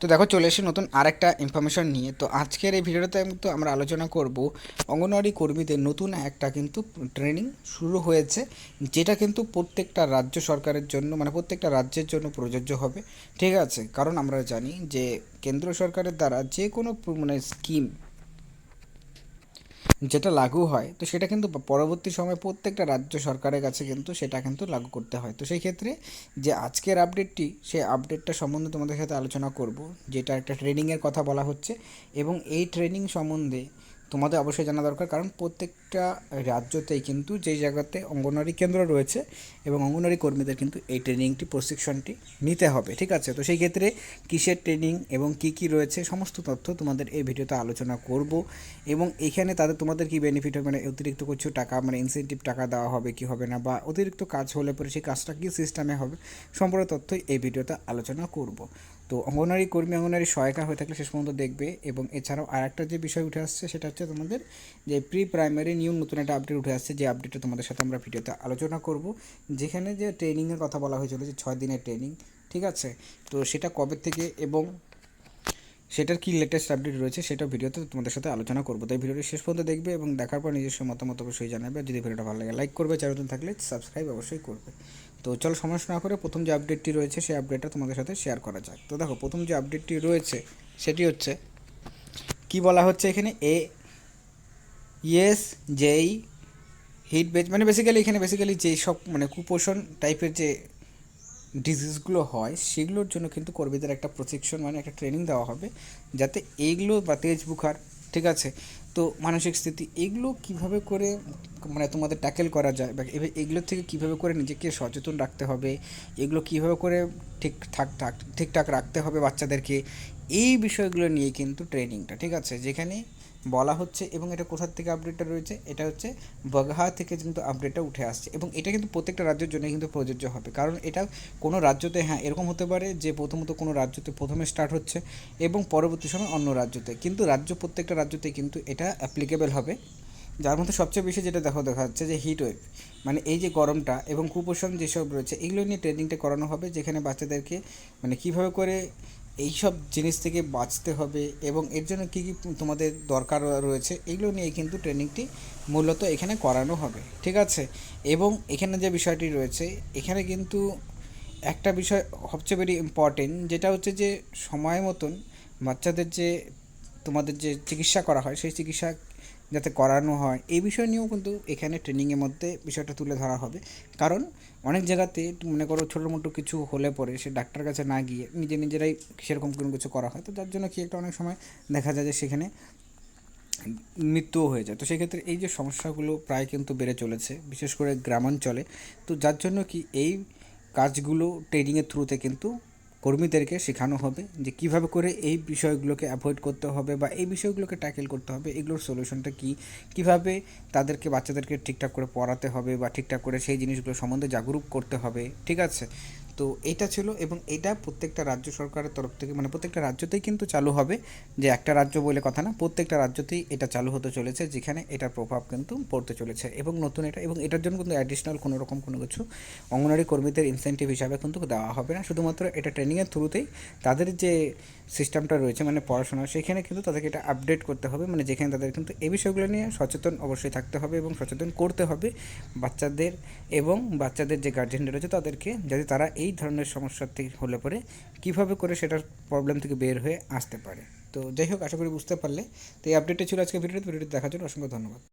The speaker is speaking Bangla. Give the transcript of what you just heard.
তো দেখো, চলে এসে নতুন আরেকটা ইনফরমেশন নিয়ে। তো আজকের এই ভিডিওটাতে কিন্তু আমরা আলোচনা করব অঙ্গনওয়াড়ি কর্মীদের নতুন একটা কিন্তু ট্রেনিং শুরু হয়েছে, যেটা কিন্তু প্রত্যেকটা রাজ্য সরকারের জন্য মানে প্রত্যেকটা রাজ্যের জন্য প্রযোজ্য হবে। ঠিক আছে? কারণ আমরা জানি যে, কেন্দ্র সরকারের দ্বারা যে কোনো মানে স্কিম যেটা লাগু হয়, তো সেটা কিন্তু পরবর্তী সময়ে প্রত্যেকটা রাজ্য সরকারের কাছে কিন্তু সেটা কিন্তু লাগু করতে হয়। তো সেই ক্ষেত্রে যে আজকের আপডেটটি, সেই আপডেটটা সম্বন্ধে তোমাদের সাথে আলোচনা করব, যেটা একটা ট্রেনিংয়ের কথা বলা হচ্ছে এবং এই ট্রেনিং সম্বন্ধে তোমাদের অবশ্যই জানা দরকার, কারণ প্রত্যেকটা রাজ্যতেই কিন্তু যেই জায়গাতে অঙ্গনওয়াড়ি কেন্দ্র রয়েছে এবং অঙ্গনওয়াড়ি কর্মীদের কিন্তু এই ট্রেনিংটি, প্রশিক্ষণটি নিতে হবে, ঠিক আছে? তো সেই ক্ষেত্রে কিসের ট্রেনিং এবং কি কি রয়েছে সমস্ত তথ্য তোমাদের এই ভিডিওতে আলোচনা করব এবং এখানে তাদের তোমাদের কি বেনিফিট হবে? মানে অতিরিক্ত কিছু টাকা মানে ইনসেন্টিভ টাকা দেওয়া হবে কি হবে না বা অতিরিক্ত কাজ হলে পরে সেই কাজটা কী সিস্টেমে হবে, সম্পূর্ণ তথ্যই এই ভিডিওতে আলোচনা করব। তো অঙ্গনারী কর্মী অঙ্গনারী সহায়িকা হয়ে থাকলে শেষ পর্যন্ত দেখবে। এবং এছাড়াও আর একটা যে বিষয় উঠে আসছে সেটা হচ্ছে তোমাদের যে প্রি প্রাইমারি নিউ নতুন একটা আপডেট উঠে আসছে, যে আপডেটটা তোমাদের সাথে আমরা ভিডিওতে আলোচনা করব। যেখানে যে ট্রেনিংয়ের কথা বলা হয়েছিল যে ছয় দিনের ট্রেনিং ঠিক আছে? তো সেটা কবে থেকে এবং সেটার কি লেটেস্ট আপডেট রয়েছে সেটা ভিডিওতে তোমাদের সাথে আলোচনা করব। তাই ভিডিওটি শেষ পর্যন্ত দেখবে এবং দেখার পর নিজস্ব মতামত অবশ্যই জানাবে। যদি ভিডিওটা ভালো লাগে লাইক করবে। চ্যানেল থাকলে সাবস্ক্রাইব অবশ্যই করবে। তো চলো সমস্যা না করে প্রথম যে আপডেটটি রয়েছে সেই আপডেটটা তোমাদের সাথে শেয়ার করা যাক। তো দেখো, প্রথম যে আপডেটটি রয়েছে সেটি হচ্ছে, কি বলা হচ্ছে এখানে? এ ইয়েস যেই হিট বেজ মানে বেসিক্যালি এখানে বেসিক্যালি যেই সব মানে কুপোষণ টাইপের যে ডিজিজগুলো হয়, সেগুলোর জন্য কিন্তু কর্মীদের একটা প্রশিক্ষণ মানে একটা ট্রেনিং দেওয়া হবে যাতে এইগুলো বা তেজ বুখার, ঠিক আছে? তো মানসিক স্থিতি, এগুলো কীভাবে করে মানে তোমাদের ট্যাকেল করা যায় বা এগুলোর থেকে কীভাবে করে নিজেকে সচেতন রাখতে হবে? এগুলো কীভাবে করে ঠাক ঠাক ঠিকঠাক রাখতে হবে বাচ্চাদেরকে? এই বিষয়গুলো নিয়ে কিন্তু ট্রেনিংটা, ঠিক আছে? যেখানে বলা হচ্ছে এবং এটা কোথার থেকে আপডেটটা রয়েছে, এটা হচ্ছে বগহা থেকে কিন্তু আপডেটটা উঠে আসছে এবং এটা কিন্তু প্রত্যেকটা রাজ্যের জন্য কিন্তু প্রযোজ্য হবে। কারণ এটা কোনো রাজ্যতে হ্যাঁ এরকম হতে পারে যে প্রথমত কোনো রাজ্যতে প্রথমে স্টার্ট হচ্ছে এবং পরবর্তী সময় অন্য রাজ্যতে। কিন্তু রাজ্য, প্রত্যেকটা রাজ্যতে কিন্তু এটা অ্যাপ্লিকেবল হবে। যার মধ্যে সবচেয়ে বেশি যেটা দেখা দেখা যাচ্ছে যে হিট ওয়েভ মানে এই যে গরমটা এবং কুপোষণ যেসব রয়েছে, এগুলো নিয়ে ট্রেনিংটা করানো হবে, যেখানে বাচ্চাদেরকে মানে কীভাবে করে এই সব জিনিস থেকে বাঁচতে হবে এবং এর জন্য কী কী তোমাদের দরকার রয়েছে, এগুলো নিয়ে কিন্তু ট্রেনিংটি মূলত এখানে করানো হবে, ঠিক আছে? এবং এখানে যে বিষয়টি রয়েছে, এখানে কিন্তু একটা বিষয় সবচেয়ে বেশি ইম্পর্টেন্ট যেটা হচ্ছে যে সময় মতন বাচ্চাদের যে তোমাদের যে চিকিৎসা করা হয়, সেই চিকিৎসা যাতে করানো হয়, এই বিষয় নিয়েও কিন্তু এখানে ট্রেনিংয়ের মধ্যে বিষয়টা তুলে ধরা হবে। কারণ অনেক জায়গাতে মনে করো ছোটো মোটো কিছু হলে পরে সে ডাক্তার কাছে না গিয়ে নিজে নিজেরাই সেরকম কোনো কিছু করা হয়। তো যার জন্য কি একটা অনেক সময় দেখা যায় যে সেখানে মৃত্যুও হয়ে যায়। তো সেক্ষেত্রে এই যে সমস্যাগুলো প্রায় কিন্তু বেড়ে চলেছে, বিশেষ করে গ্রামাঞ্চলে। তো যার জন্য কি এই কাজগুলো ট্রেনিংয়ের থ্রুতে কিন্তু কর্মীদেরকে শেখানো হবে যে কীভাবে করে এই বিষয়গুলোকে অ্যাভয়েড করতে হবে বা এই বিষয়গুলোকে ট্যাকেল করতে হবে, এগুলোর সলিউশনটা কী? কীভাবে তাদেরকে, বাচ্চাদেরকে ঠিকঠাক করে পড়াতে হবে বা ঠিকঠাক করে সেই জিনিসগুলো সম্বন্ধে জাগরুক করতে হবে? ঠিক আছে? তো এটা ছিল এবং এটা প্রত্যেকটা রাজ্য সরকারের তরফ থেকে মানে প্রত্যেকটা রাজ্যতেই কিন্তু চালু হবে। যে একটা রাজ্য বলে কথা না, প্রত্যেকটা রাজ্যতেই এটা চালু হতে চলেছে, যেখানে এটার প্রভাব কিন্তু পড়তে চলেছে। এবং নতুন এটা, এবং এটার জন্য কিন্তু অ্যাডিশনাল কোনো রকম কোনো কিছু অঙ্গনারী কর্মীদের ইনসেন্টিভ হিসাবে কিন্তু দেওয়া হবে না। শুধুমাত্র এটা ট্রেনিংয়ের থ্রুতেই তাদের যে সিস্টেমটা রয়েছে মানে পড়াশোনা, সেখানে কিন্তু তাদেরকে এটা আপডেট করতে হবে। মানে যেখানে তাদের কিন্তু এই বিষয়গুলো নিয়ে সচেতন অবশ্যই থাকতে হবে এবং সচেতন করতে হবে বাচ্চাদের এবং বাচ্চাদের যে গার্জেনরা রয়েছে তাদেরকে, যাতে তারা এই ধরনের সমস্যা থেকে হলে পরে কীভাবে করে সেটার প্রবলেম থেকে বের হয়ে আসতে পারে। তো যাই হোক, আশা করি বুঝতে পারলে। তো এই আপডেটটা ছিল আজকে ভিডিওতে। ভিডিওটি দেখার জন্য অসংখ্য ধন্যবাদ।